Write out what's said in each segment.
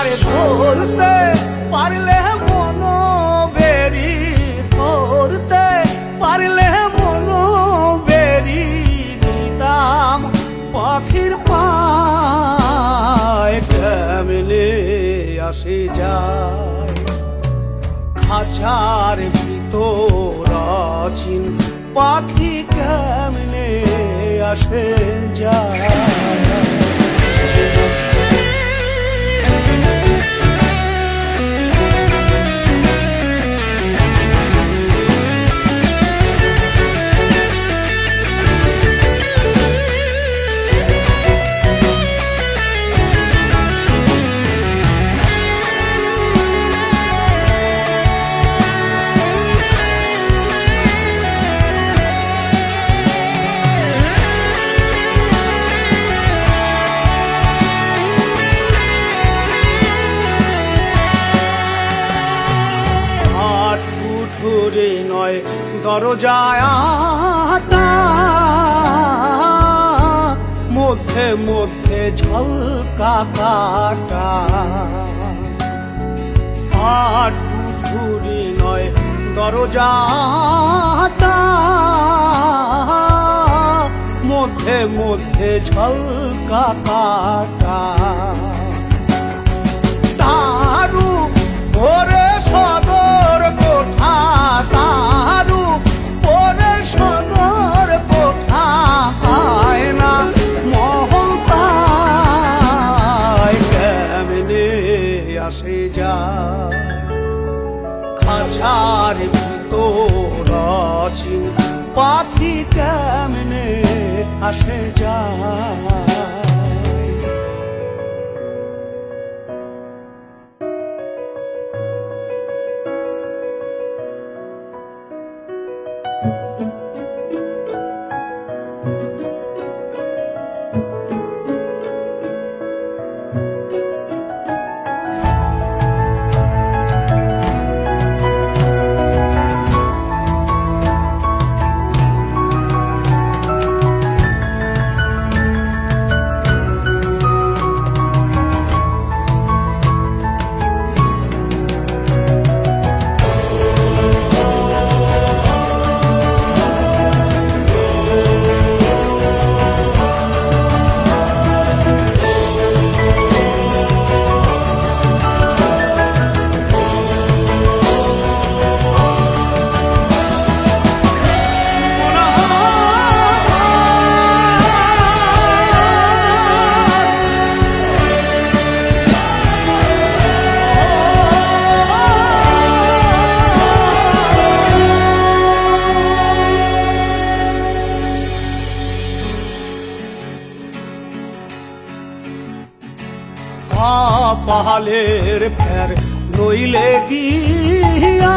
তারে ধরতে, পারলে মন বেরি ধরতে, পারলে মন বেরি দিতাম পাখির পায়। কেমনে আসে যায় খাঁচার ভিতর আছিন পাখি কেমনে আসে যায়। দরজায় মধ্যে মধ্যে ঝলকা কাটা। আট কুঠুরি নয় দরজাটা মধ্যে মধ্যে ঝলকা কাটা। আসে যায়। খাঁচার ভিতর পাখি কেমনে আসে যায়? পাহালের ফের নইলে গিয়া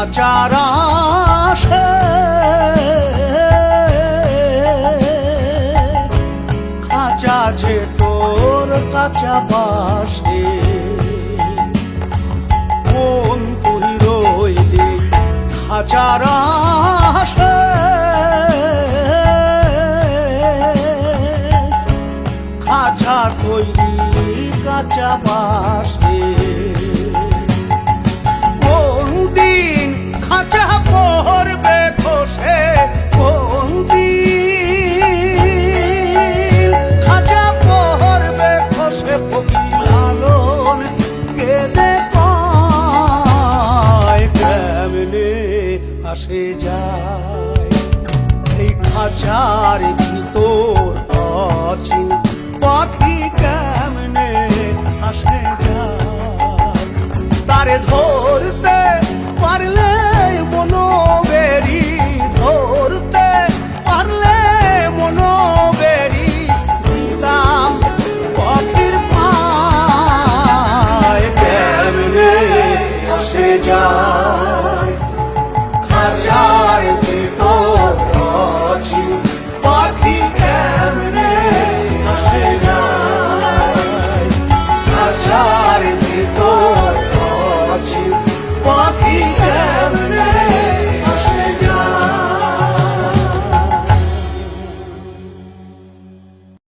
খাঁচার আসে। খাঁচা যে তোর কাঁচা বাসে। বোন তুই রইলে, খাঁচার আসে। তৈরি কাঁচা বাসে। খাঁচার ভিতর